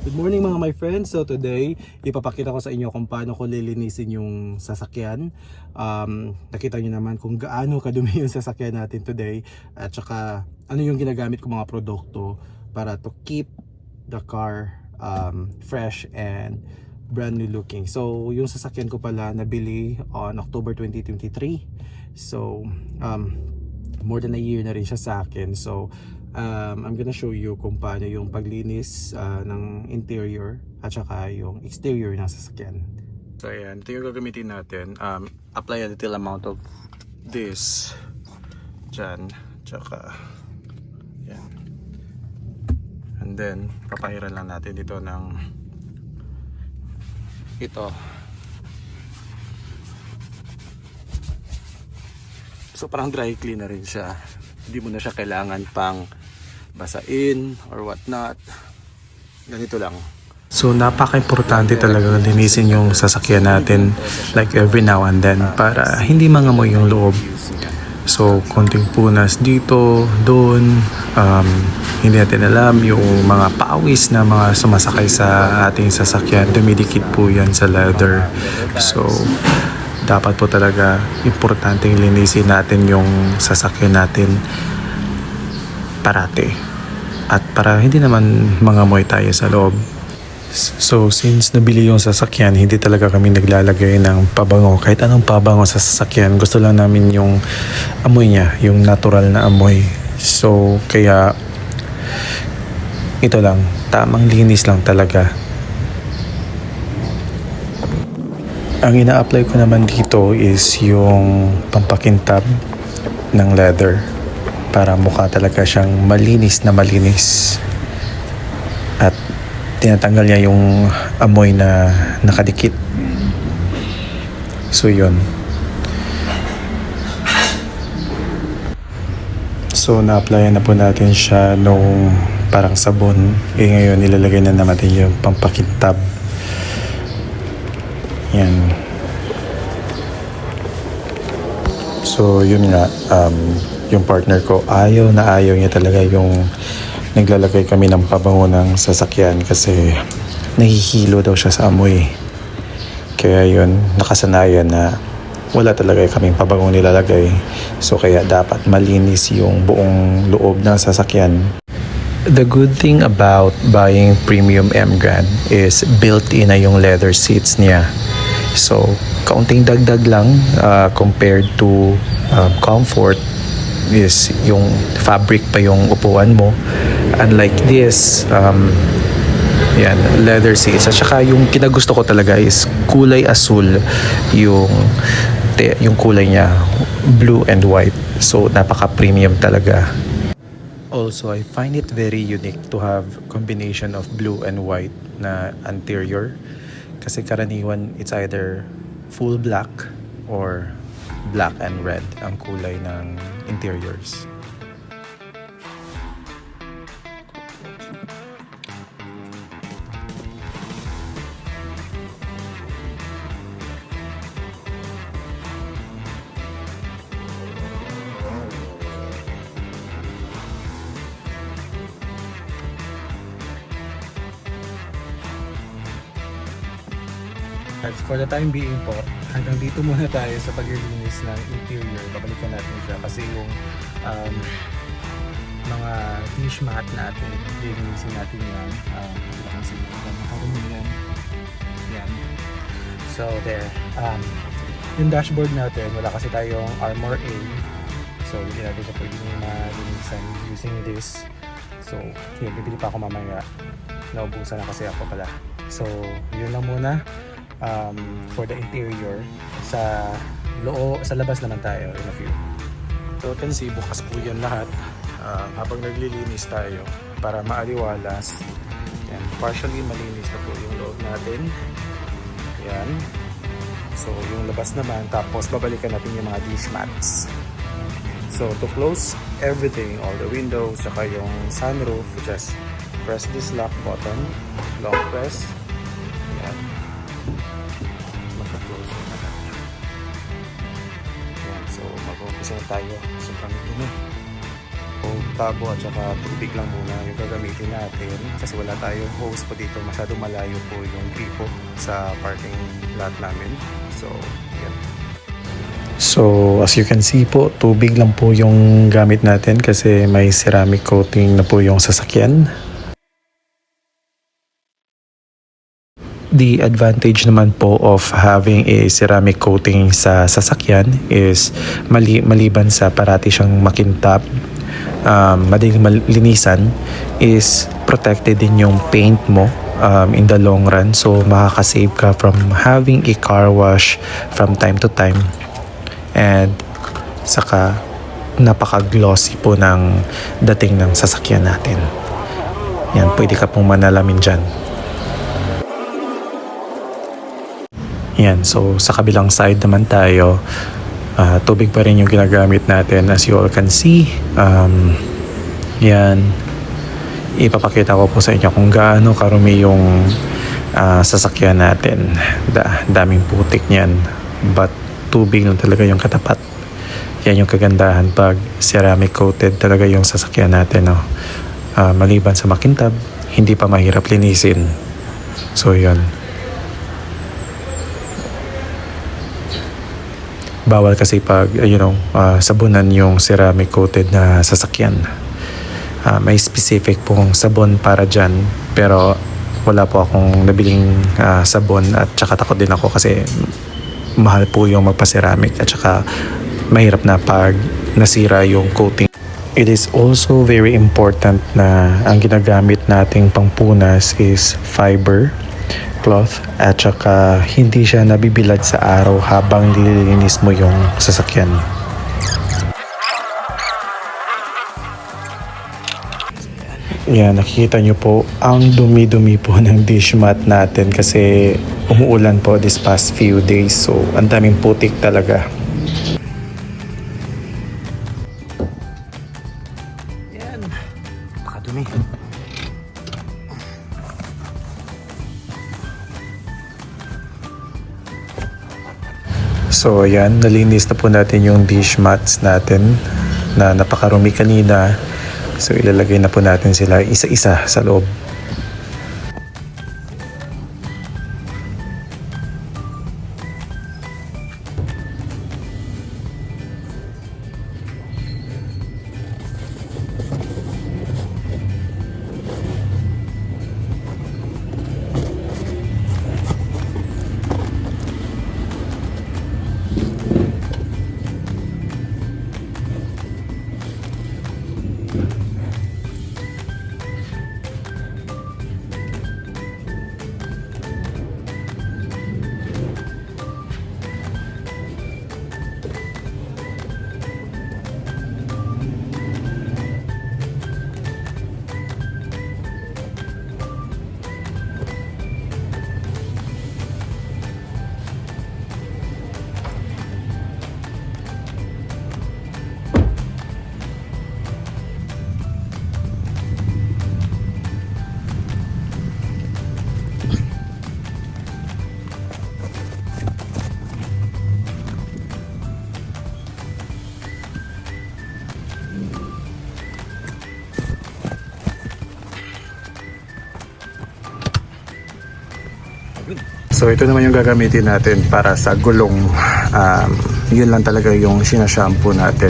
Good morning mga my friends. So today, ipapakita ko sa inyo kung paano ko lilinisin yung sasakyan. Um, nakita nyo naman kung gaano kadumi yung sasakyan natin today. At saka ano yung ginagamit ko mga produkto para to keep the car um, fresh and brand new looking. So yung sasakyan ko pala nabili on October 2023. So um, more than a year na rin siya sa akin. So um, I'm gonna show you kung paano yung paglinis uh, ng interior at saka yung exterior ng sasakyan. So ayan, ito yung gagamitin natin. Um, apply a little amount of this dyan. Tsaka yan. And then, papahiran lang natin dito ng ito. So parang dry clean na rin siya. Hindi mo na siya kailangan pang basain or what not. Ganito lang. So napaka-importante talaga linisin yung sasakyan natin like every now and then para hindi mangamoy yung loob. So konting punas dito, doon, um, hindi natin alam yung mga pawis na mga sumasakay sa ating sasakyan. Dumidikit po yan sa leather. So dapat po talaga importanteng linisin natin yung sasakyan natin parate at para hindi naman mangamoy tayo sa loob. So since nabili yung sasakyan, hindi talaga kami naglalagay ng pabango. Kahit anong pabango sa sasakyan, gusto lang namin yung amoy niya, yung natural na amoy. So kaya ito lang, tamang linis lang talaga. Ang ina-apply ko naman dito is yung pampakintab ng leather para mukha talaga siyang malinis na malinis. At tinatanggal niya yung amoy na nakadikit. So yun. So na-applyan na po natin siya nung parang sabon. Eh ngayon ilalagay na natin yung pampakintab. Yan. So, yun nga, um, yung partner ko, ayaw na ayaw niya talaga yung naglalagay kami ng pabango ng sasakyan kasi nahihilo daw siya sa amoy. Kaya yun, nakasanayan na wala talaga kaming pabango nilalagay. So, kaya dapat malinis yung buong loob ng sasakyan. The good thing about buying premium M Grand is built-in na yung leather seats niya. So, kaunting dagdag lang uh, compared to um, comfort is yung fabric pa yung upuan mo. Unlike this, um, yan, leather seats. At saka yung kinagusto ko talaga is kulay asul yung te, yung kulay niya, blue and white. So, napaka-premium talaga. Also, I find it very unique to have combination of blue and white na interior. Kasi karaniwan, it's either full black or black and red ang kulay ng interiors. At for the time being po, hanggang dito muna tayo sa paglilinis ng interior. Babalikan natin siya kasi yung um, mga dish mat natin, lilinisin natin yan. Um, kasi makarumi yan. Yan. So there. Um, yung dashboard natin, wala kasi tayong Armor A. So hindi natin siya pwede malinisan using this. So, yun, bibili pa ako mamaya. Naubusan na kasi ako pala. So, yun lang muna um, for the interior. Sa loo, sa labas naman tayo in a few. So, see, bukas po yan lahat. Uh, habang naglilinis tayo para maaliwalas. Yan, partially malinis na po yung loob natin. Yan. So, yung labas naman. Tapos, babalikan natin yung mga dish mats. So, to close everything, all the windows, saka yung sunroof, just press this lock button. Long press. Mag-umpisa na tayo. Sobrang dumi. tabo at saka tubig lang muna yung gagamitin natin kasi wala tayong hose po dito masyadong malayo po yung gripo sa parking lot namin so yan So as you can see po tubig lang po yung gamit natin kasi may ceramic coating na po yung sasakyan The advantage naman po of having a ceramic coating sa sasakyan is mali maliban sa parati siyang makintab, um, madaling malinisan, is protected din yung paint mo um, in the long run. So makakasave ka from having a car wash from time to time. And saka napaka-glossy po ng dating ng sasakyan natin. Yan, pwede ka pong manalamin dyan. Yan, so sa kabilang side naman tayo, ah, tubig pa rin yung ginagamit natin as you all can see. Um, yan, ipapakita ko po sa inyo kung gaano karumi yung ah, sasakyan natin. Da, daming putik niyan, but tubig lang talaga yung katapat. Yan yung kagandahan pag ceramic coated talaga yung sasakyan natin. No? Ah, maliban sa makintab, hindi pa mahirap linisin. So yun. Bawal kasi pag uh, you know uh, sabunan yung ceramic coated na sasakyan. Ah, may specific pong sabon para dyan pero wala po akong nabiling ah, sabon at saka takot din ako kasi mahal po yung magpa-ceramic at saka mahirap na pag nasira yung coating. It is also very important na ang ginagamit nating pangpunas is fiber cloth at saka hindi siya nabibilad sa araw habang nililinis mo yung sasakyan. Yan, nakikita nyo po ang dumi-dumi po ng dish mat natin kasi umuulan po this past few days so ang daming putik talaga. Yan, pakadumi. So ayan, nalinis na po natin yung dish mats natin na napakarumi kanina. So ilalagay na po natin sila isa-isa sa loob. So ito naman yung gagamitin natin para sa gulong. Um, yun lang talaga yung sinashampoo natin.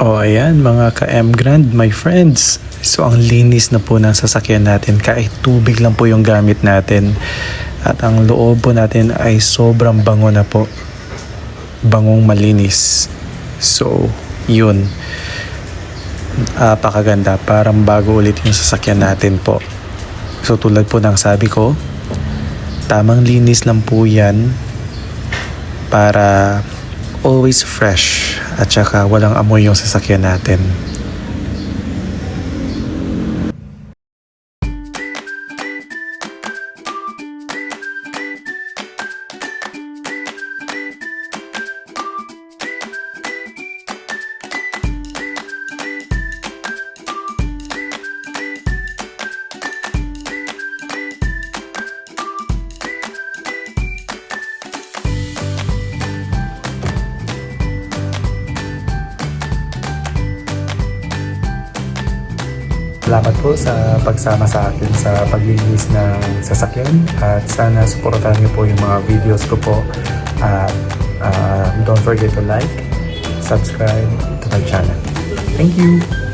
O ayan mga ka-M Grand, my friends. So ang linis na po ng sasakyan natin kahit tubig lang po yung gamit natin. At ang loob po natin ay sobrang bango na po. Bangong malinis. So, yun. Apakaganda. Parang bago ulit yung sasakyan natin po. So tulad po ng sabi ko, tamang linis lang po yan para always fresh at saka walang amoy yung sasakyan natin. Salamat po sa pagsama sa akin sa paglilinis ng sasakyan at sana suportahan niyo po yung mga videos ko po at uh, don't forget to like, subscribe to my channel. Thank you!